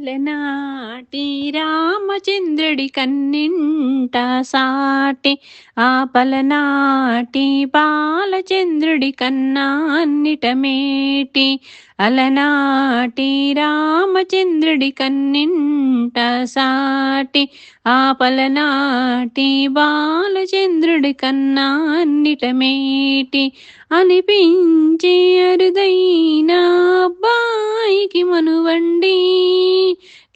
అలనాటి రామచంద్రుడి కన్నింట సాటి ఆపలనాటి బాలచంద్రుడి కన్నా మేటి అలనాటి రామచంద్రుడి కన్నింట సాటి ఆపలనాటి బాలచంద్రుడి కన్నా మేటి అనిపించే అరుదైన అబ్బాయికి మనువండి.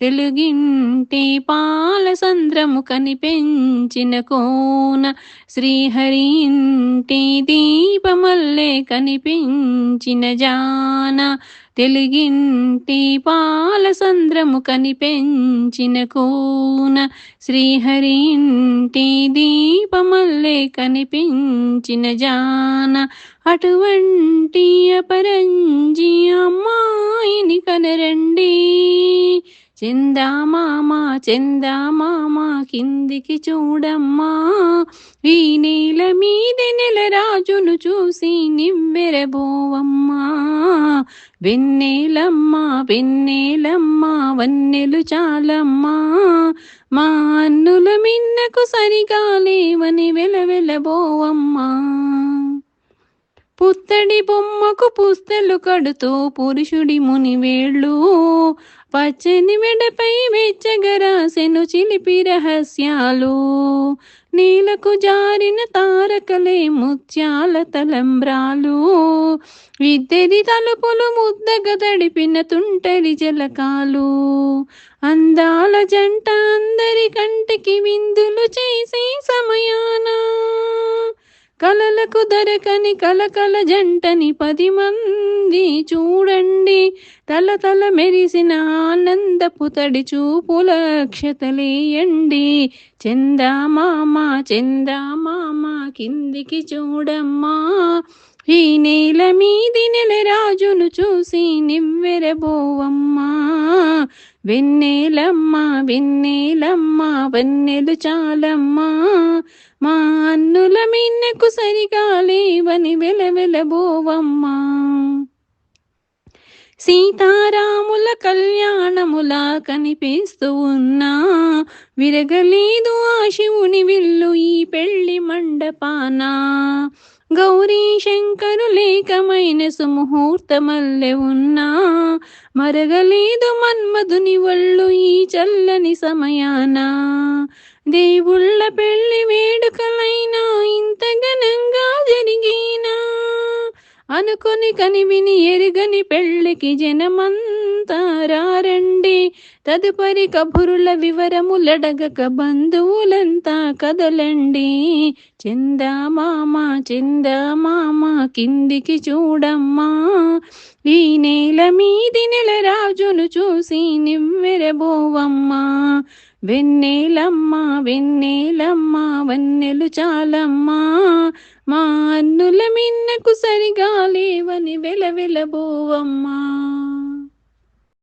తెలుగింటి పాల సంద్రము కనిపెంచిన కోన శ్రీహరి ఇంటి దీపమల్లే కనిపించిన జాన తెలుగింటి పాల సంద్రము కనిపెంచిన కోన శ్రీహరి ఇంటి దీపమల్లే కనిపించిన జాన అటువంటి అపరంజి అమ్మాయిని కనరండి. చందామామ చందామామ కిందికి చూడమ్మా. ఈ నేల మీద నెల రాజును చూసి నివ్వెరబోవమ్మా. వెన్నెలమ్మ వెన్నెలమ్మ వన్నెలు చాలమ్మా. మా అన్నుల మిన్నకు సరిగా లేవని వెలవెలబోవమ్మా. పుత్తడి బొమ్మకు పుస్తలు కడుతూ పురుషుడి ముని వేళ్ళు. పచ్చని మెడపై వెచ్చగరాసెను చిలిపి రహస్యాలు. నీలకు జారిన తారకలే ముత్యాల తలంబ్రాలు. ఇద్దరి తలుపులు ముద్దగా తడిపిన తుంటరి జలకాలు. అందాల జంట అందరి కంటికి విందులు చేసే సమయానా? కలలకు దొరకని కలకల జంటని పది మంది చూడండి. తల తల మెరిసిన ఆనందపు తడి చూపుల అక్షతలేయండి చందామామ చందామామ కిందికి చూడమ్మా. ఈ నేల మీది నెల రాజును చూసి నివ్వెరబోవమ్మా. వెన్నెలమ్మ వెన్నెలమ్మ వన్నెలు చాలమ్మా. మా అన్నుల మిన్నెకు సరిగా లేవని వెలవెలబోవమ్మా. సీతారాముల కళ్యాణములా కనిపిస్తూ ఉన్నా. విరగలేదు ఆ శివుని విల్లు ఈ పెళ్ళి మండపాన. గౌరీ శంకరు లేకమైన సుముహూర్తమల్లె ఉన్నా. మరగలేదు మన్మధుని ఒళ్ళు ఈ చల్లని సమయాన. దేవుళ్ళ పెళ్ళి వేడుకలైనా అనుకొని కనివిని ఎరుగని పెళ్ళికి జనమంతా రారండి. తదుపరి కబురుల వివరములడగక బంధువులంతా కదలండి. చందామామ చందామామ కిందికి చూడమ్మా. ఈ నేల మీది నెల రాజును చూసి నివ్వెరబోవమ్మా వెన్నెలమ్మ వెన్నెలమ్మ వన్నెలు చాలమ్మా. మా అన్నుల మిన్నకు సరిగా లేవని వెలవెలబోవమ్మా.